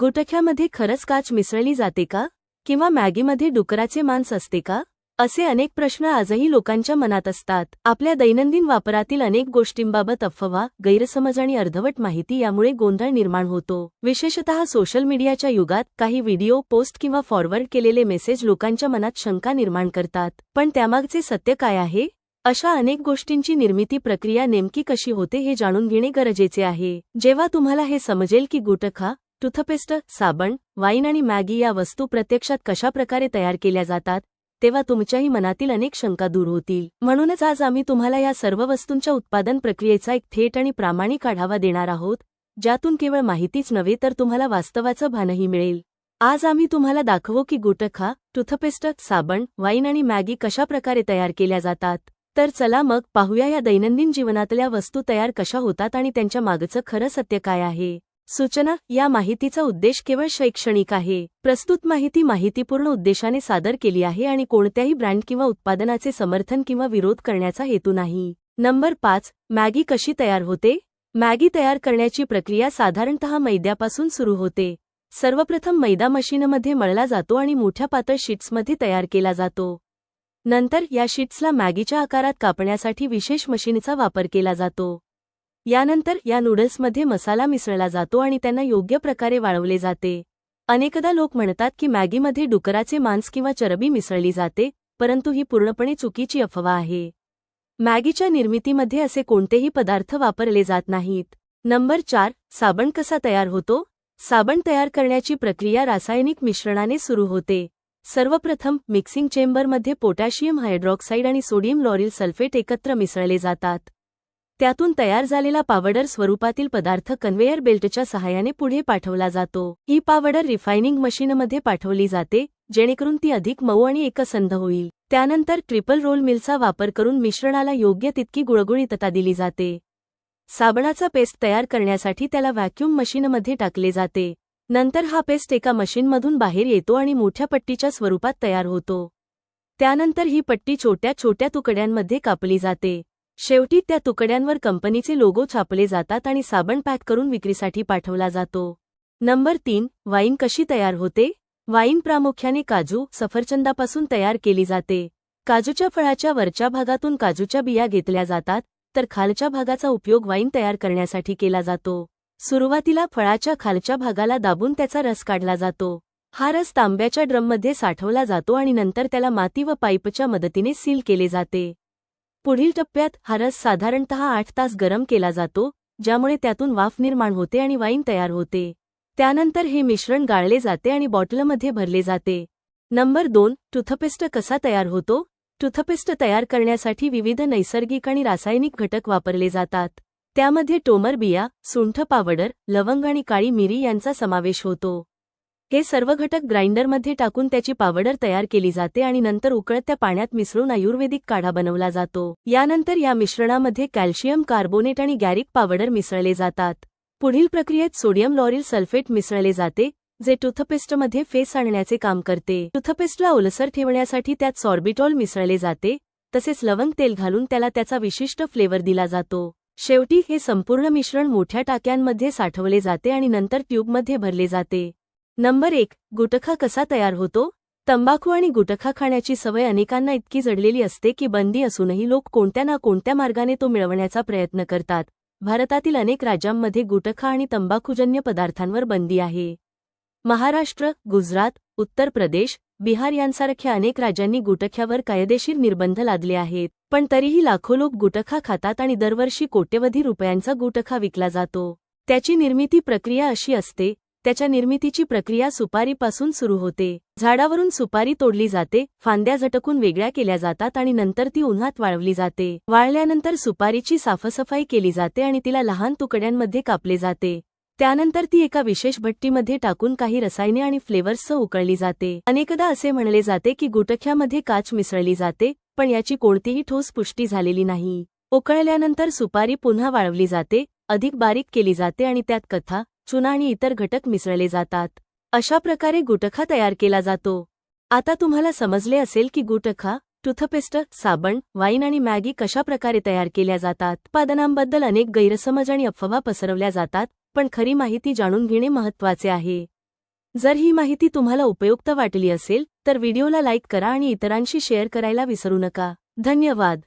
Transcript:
गुटख्यामध्ये खरंच काच मिसळली जाते का? किंवा मॅगीमध्ये डुकराचे मांस असते का? असे अनेक प्रश्न आजही लोकांच्या मनात असतात. आपल्या दैनंदिन वापरातील अनेक गोष्टींबाबत अफवा गैरसमज आणि अर्धवट माहिती यामुळे गोंधळ निर्माण होतो. विशेषतः सोशल मीडियाच्या युगात काही व्हिडिओ पोस्ट किंवा फॉरवर्ड केलेले मेसेज लोकांच्या मनात शंका निर्माण करतात. पण त्यामागचे सत्य काय आहे? अशा अनेक गोष्टींची निर्मिती प्रक्रिया नेमकी कशी होते हे जाणून घेणे गरजेचे आहे. जेव्हा तुम्हाला हे समजेल की गुटखा टूथपेस्ट साबण वाईन आणि मॅगी या वस्तू प्रत्यक्षात कशा प्रकारे तयार केल्या जातात तेव्हा तुमच्याही मनातील अनेक शंका दूर होतील. म्हणूनच आज आम्ही तुम्हाला या सर्व वस्तूंच्या उत्पादन प्रक्रियेचा एक थेट आणि प्रामाणिक आढावा देणार आहोत ज्यातून केवळ माहितीच नव्हे तर तुम्हाला वास्तवाचं भानही मिळेल. आज आम्ही तुम्हाला दाखवू की गुटखा टूथपेस्ट साबण वाईन आणि मॅगी कशा प्रकारे तयार केल्या जातात. तर चला मग पाहूया या दैनंदिन जीवनातल्या वस्तू तयार कशा होतात आणि त्यांच्या मागचं खरं सत्य काय आहे. सूचना या माहितीचा उद्देश केवळ शैक्षणिक आहे. प्रस्तुत माहिती माहितीपूर्ण उद्देशाने सादर केली आहे आणि कोणत्याही ब्रँड किंवा उत्पादनाचे समर्थन किंवा विरोध करण्याचा हेतू नाही. नंबर पाच मॅगी कशी तयार होते? मॅगी तयार करण्याची प्रक्रिया साधारणतः मैद्यापासून सुरू होते. सर्वप्रथम मैदा मशीनमध्ये मळला जातो आणि मोठ्या पातळ शीट्समध्ये तयार केला जातो. नंतर या शीट्सला मॅगीच्या आकारात कापण्यासाठी विशेष मशीनचा वापर केला जातो. यानंतर या नूडल्समध्ये मसाला मिसळला जातो आणि त्यांना योग्य प्रकारे वाळवले जाते. अनेकदा लोक म्हणतात की मॅगीमध्ये डुकराचे मांस किंवा चरबी मिसळली जाते परंतु ही पूर्णपणे चुकीची अफवा आहे. मॅगीच्या निर्मितीमध्ये असे कोणतेही पदार्थ वापरले जात नाहीत. नंबर चार साबण कसा तयार होतो? साबण तयार करण्याची प्रक्रिया रासायनिक मिश्रणाने सुरू होते. सर्वप्रथम मिक्सिंग चेंबरमध्ये पोटॅशियम हायड्रॉक्साईड आणि सोडियम लॉरिल सल्फेट एकत्र मिसळले जातात. त्यातून तयार झालेला पावडर स्वरूपातील पदार्थ कन्व्हेयर बेल्टच्या सहाय्याने पुढे पाठवला जातो. ही पावडर रिफायनिंग मशीनमध्ये पाठवली जाते जेणेकरून ती अधिक मऊ आणि एकसंध होईल. त्यानंतर ट्रिपल रोल मिलचा वापर करून मिश्रणाला योग्य तितकी गुळगुळीतता दिली जाते. साबणाचा पेस्ट तयार करण्यासाठी त्याला व्हॅक्यूम मशीनमध्ये टाकले जाते. नंतर हा पेस्ट एका मशीनमधून बाहेर येतो आणि मोठ्या पट्टीच्या स्वरूपात तयार होतो. त्यानंतर ही पट्टी छोट्या छोट्या तुकड्यांमध्ये कापली जाते. शेवटी त्या तुकड्यांवर कंपनीचे लोगो छापले जातात आणि साबण पॅक करून विक्रीसाठी पाठवला जातो. नंबर तीन वाईन कशी तयार होते? वाईन प्रामुख्याने काजू सफरचंदापासून तयार केली जाते. काजूच्या फळाच्या वरच्या भागातून काजूच्या बिया घेतल्या जातात तर खालच्या भागाचा उपयोग वाईन तयार करण्यासाठी केला जातो. सुरुवातीला फळाच्या खालच्या भागाला दाबून त्याचा रस काढला जातो. हा रस तांब्याच्या ड्रममध्ये साठवला जातो आणि नंतर त्याला माती व पाईपच्या मदतीने सील केले जाते. पुढील टप्प्यात हा रस साधारणतः आठ तास गरम केला जातो ज्यामुळे त्यातून वाफ निर्माण होते आणि वाईन तयार होते. त्यानंतर हे मिश्रण गाळले जाते आणि बॉटलमध्ये भरले जाते. नंबर दोन टूथपेस्ट कसा तयार होतो? टूथपेस्ट तयार करण्यासाठी विविध नैसर्गिक आणि रासायनिक घटक वापरले जातात. त्यामध्ये टोमर बिया सुंठ पावडर लवंग आणि काळी मिरी यांचा समावेश होतो. हे सर्व घटक ग्राइंडरमध्ये टाकून त्याची पावडर तयार केली जाते आणि नंतर उकळत्या पाण्यात मिसळून आयुर्वेदिक काढा बनवला जातो. यानंतर या मिश्रणामध्ये कॅल्शियम कार्बोनेट आणि गॅरिक पावडर मिसळले जातात. पुढील प्रक्रियेत सोडियम लॉरिल सल्फेट मिसळले जाते जे टूथपेस्टमध्ये फेस आणण्याचे काम करते. टूथपेस्टला ओलसर ठेवण्यासाठी त्यात सॉर्बिटॉल मिसळले जाते तसेच लवंग तेल घालून त्याला त्याचा विशिष्ट फ्लेवर दिला जातो. शेवटी हे संपूर्ण मिश्रण मोठ्या टाक्यांमध्ये साठवले जाते आणि नंतर ट्यूबमध्ये भरले जाते. नंबर एक गुटखा कसा तयार होतो? तंबाखू आणि गुटखा खाण्याची सवय अनेकांना इतकी जडलेली असते की बंदी असूनही लोक कोणत्या ना कोणत्या मार्गाने तो मिळवण्याचा प्रयत्न करतात. भारतातील अनेक राज्यांमध्ये गुटखा आणि तंबाखूजन्य पदार्थांवर बंदी आहे. महाराष्ट्र गुजरात उत्तर प्रदेश बिहार यांसारख्या अनेक राज्यांनी गुटख्यावर कायदेशीर निर्बंध लादले आहेत. पण तरीही लाखो लोक गुटखा खातात आणि दरवर्षी कोट्यवधी रुपयांचा गुटखा विकला जातो. त्याची निर्मिती प्रक्रिया अशी असते त्याच्या निर्मितीची प्रक्रिया सुपारीपासून सुरू होते. झाडावरून सुपारी तोडली जाते फांद्या झटकून वेगळ्या केल्या जातात आणि नंतर ती उन्हात वाळवली जाते. वाळल्यानंतर सुपारीची साफसफाई केली जाते आणि तिला लहान तुकड्यांमध्ये कापले जाते. त्यानंतर ती एका विशेष भट्टीमध्ये टाकून काही रसायने आणि फ्लेवर्ससह उकळली जाते. अनेकदा असे म्हणले जाते की गुटख्यामध्ये काच मिसळली जाते पण याची कोणतीही ठोस पुष्टी झालेली नाही. उकळल्यानंतर सुपारी पुन्हा वाळवली जाते अधिक बारीक केली जाते आणि त्यात कथा चुना आणि इतर घटक मिसळले जातात. अशा प्रकारे गुटखा तयार केला जातो. आता तुम्हाला समजले असेल की गुटखा टूथपेस्ट साबण वाईन आणि मॅगी कशा प्रकारे तयार केल्या जातात. उत्पादनांबद्दल अनेक गैरसमज आणि अफवा पसरवल्या जातात पण खरी माहिती जाणून घेणे महत्त्वाचे आहे. जर ही माहिती तुम्हाला उपयुक्त वाटली असेल तर व्हिडिओला लाईक करा आणि इतरांशी शेअर करायला विसरू नका. धन्यवाद.